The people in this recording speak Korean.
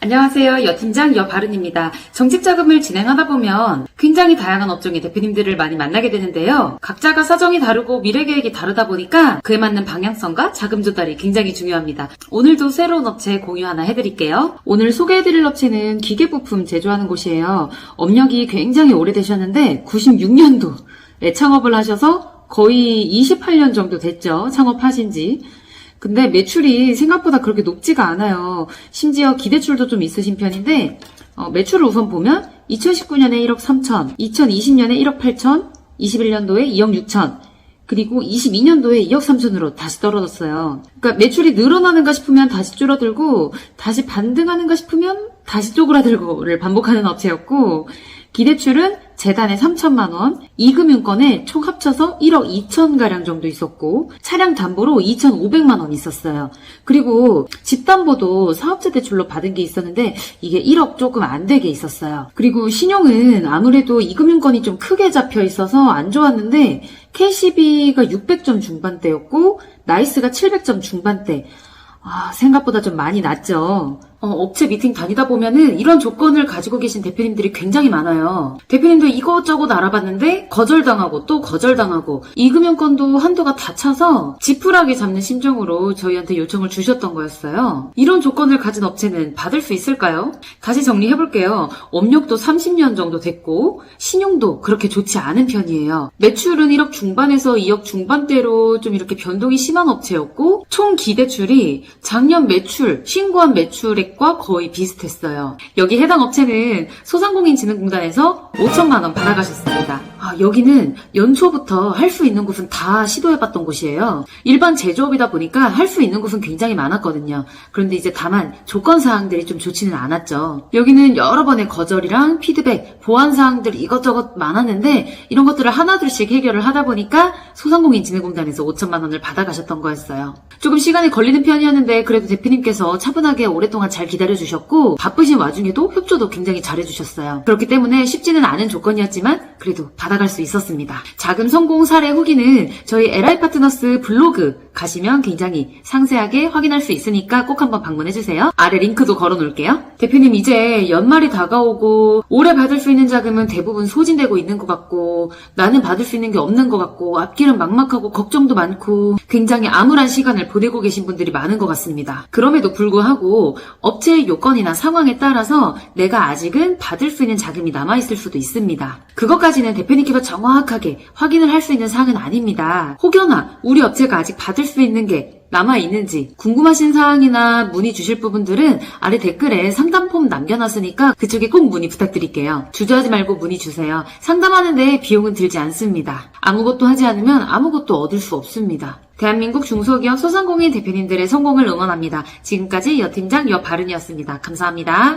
안녕하세요. 여팀장 여바른입니다. 정책자금을 진행하다 보면 굉장히 다양한 업종의 대표님들을 많이 만나게 되는데요. 각자가 사정이 다르고 미래계획이 다르다 보니까 그에 맞는 방향성과 자금 조달이 굉장히 중요합니다. 오늘도 새로운 업체 공유 하나 해드릴게요. 오늘 소개해드릴 업체는 기계부품 제조하는 곳이에요. 업력이 굉장히 오래되셨는데 96년도에 창업을 하셔서 거의 28년 정도 됐죠. 창업하신 지. 근데 매출이 생각보다 그렇게 높지가 않아요. 심지어 기대출도 좀 있으신 편인데, 어, 매출을 우선 보면 2019년에 1억 3천, 2020년에 1억 8천, 21년도에 2억 6천, 그리고 22년도에 2억 3천으로 다시 떨어졌어요. 그러니까 매출이 늘어나는가 싶으면 다시 줄어들고, 다시 반등하는가 싶으면 다시 쪼그라들고를 반복하는 업체였고, 기대출은 재단에 3천만 원, 이금융권에 총 합쳐서 1억 2천 가량 정도 있었고 차량 담보로 2,500만 원 있었어요. 그리고 집 담보도 사업자 대출로 받은 게 있었는데 이게 1억 조금 안 되게 있었어요. 그리고 신용은 아무래도 이금융권이 좀 크게 잡혀 있어서 안 좋았는데 KCB가 600점 중반대였고 나이스가 700점 중반대. 아, 생각보다 좀 많이 낮죠. 어, 업체 미팅 다니다 보면은 이런 조건을 가지고 계신 대표님들이 굉장히 많아요. 대표님도 이것저것 알아봤는데 거절당하고 또 거절당하고 이 금융권도 한도가 다 차서 지푸라기 잡는 심정으로 저희한테 요청을 주셨던 거였어요. 이런 조건을 가진 업체는 받을 수 있을까요? 다시 정리해 볼게요. 업력도 30년 정도 됐고 신용도 그렇게 좋지 않은 편이에요. 매출은 1억 중반에서 2억 중반대로 좀 이렇게 변동이 심한 업체였고 총 기대출이 작년 매출 신고한 매출 액과 거의 비슷했어요. 여기 해당 업체는 소상공인진흥공단에서 5천만 원 받아가셨습니다. 아, 여기는 연초부터 할 수 있는 곳은 다 시도해봤던 곳이에요. 일반 제조업이다 보니까 할 수 있는 곳은 굉장히 많았거든요. 그런데 이제 다만 조건 사항들이 좀 좋지는 않았죠. 여기는 여러 번의 거절이랑 피드백, 보완 사항들이 이것저것 많았는데 이런 것들을 하나둘씩 해결을 하다 보니까 소상공인진흥공단에서 5천만 원을 받아가셨던 거였어요. 조금 시간이 걸리는 편이었는데 그래도 대표님께서 차분하게 오랫동안 잘 기다려주셨고 바쁘신 와중에도 협조도 굉장히 잘해주셨어요. 그렇기 때문에 쉽지는 않은 조건이었지만 그래도 받아갈 수 있었습니다. 자금 성공 사례 후기는 저희 LI 파트너스 블로그 가시면 굉장히 상세하게 확인할 수 있으니까 꼭 한번 방문해주세요. 아래 링크도 걸어놓을게요. 대표님 이제 연말이 다가오고 올해 받을 수 있는 자금은 대부분 소진되고 있는 것 같고 나는 받을 수 있는 게 없는 것 같고 앞길은 막막하고 걱정도 많고 굉장히 암울한 시간을 보내고 계신 분들이 많은 것 같습니다. 그럼에도 불구하고 업체의 요건이나 상황에 따라서 내가 아직은 받을 수 있는 자금이 남아있을 수도 있습니다. 그것까지는 대표님께서 정확하게 확인을 할 수 있는 사항은 아닙니다. 혹여나 우리 업체가 아직 받을 수 있는 게 남아있는지 궁금하신 사항이나 문의 주실 부분들은 아래 댓글에 상담 폼 남겨놨으니까 그쪽에 꼭 문의 부탁드릴게요. 주저하지 말고 문의 주세요. 상담하는데 비용은 들지 않습니다. 아무것도 하지 않으면 아무것도 얻을 수 없습니다. 대한민국 중소기업 소상공인 대표님들의 성공을 응원합니다. 지금까지 여팀장 여바른이었습니다. 감사합니다.